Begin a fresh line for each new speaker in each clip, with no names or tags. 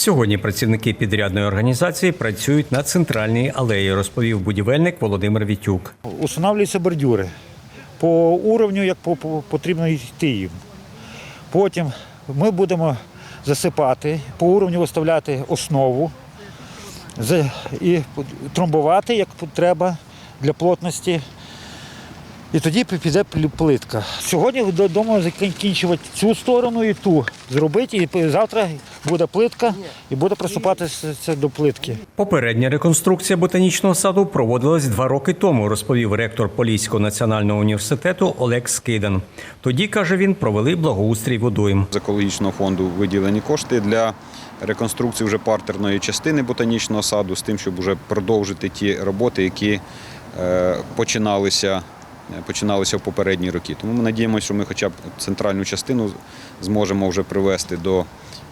Сьогодні працівники підрядної організації працюють на центральній алеї, розповів будівельник Володимир Вітюк.
Устанавлюються бордюри по уровню, як по, по- потрібно йти їм. Потім ми будемо засипати, по уровню виставляти основу і тромбувати, як треба для плотності. І тоді піде плитка. Сьогодні додому закінчувати цю сторону і ту зробити, і завтра буде плитка і буде приступатися до плитки.
Попередня реконструкція ботанічного саду проводилась два роки тому, розповів ректор Поліського національного університету Олег Скидан. Тоді каже він, провели благоустрій водойм.
З екологічного фонду виділені кошти для реконструкції вже партерної частини ботанічного саду з тим, щоб вже продовжити ті роботи, які е, починалися, починалися в попередні роки. Тому ми надіємося, що ми хоча б центральну частину зможемо вже привести до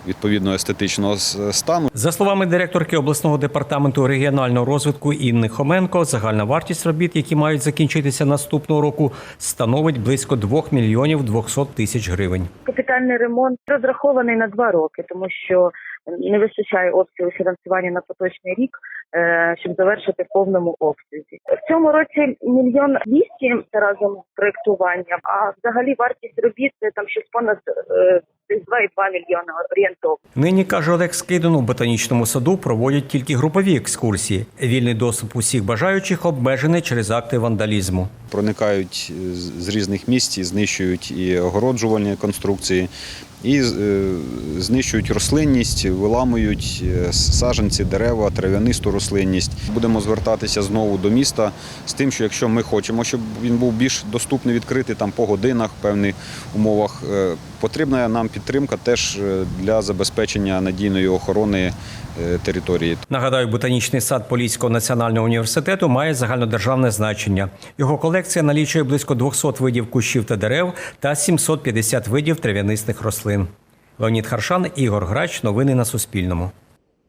відповідного естетичного стану.
За словами директорки обласного департаменту регіонального розвитку Інни Хоменко, загальна вартість робіт, які мають закінчитися наступного року, становить близько 2 мільйонів 200 тисяч гривень.
Капітальний ремонт розрахований на два роки, тому що не вистачає обсягу фінансування на поточний рік, е, щоб завершити в повному обсязі. В цьому році мільйон двісті разом з проєктуванням, а взагалі вартість робіт це там щось понад е, десь 2,2 мільйони орієнтовно.
Нині каже Олег Скидан, у ботанічному саду проводять тільки групові екскурсії. Вільний доступ усіх бажаючих обмежений через акти вандалізму.
Проникають з з різних місць, і знищують і огороджувальні конструкції, і е, знищують рослинність, виламують е, саджанці, дерева, трав'янисту рослинність. Будемо звертатися знову до міста з тим, що якщо ми хочемо, щоб він був більш доступний, відкритий там по годинах, в певних умовах, е, потрібна нам підтримка теж е, для забезпечення надійної охорони е, території.
Нагадаю, ботанічний сад Поліського національного університету має загальнодержавне значення. Його колекція налічує близько 200 видів кущів та дерев та 750 видів трав'янистих рослин. Леонід Харшан, Ігор Грач. Новини на Суспільному.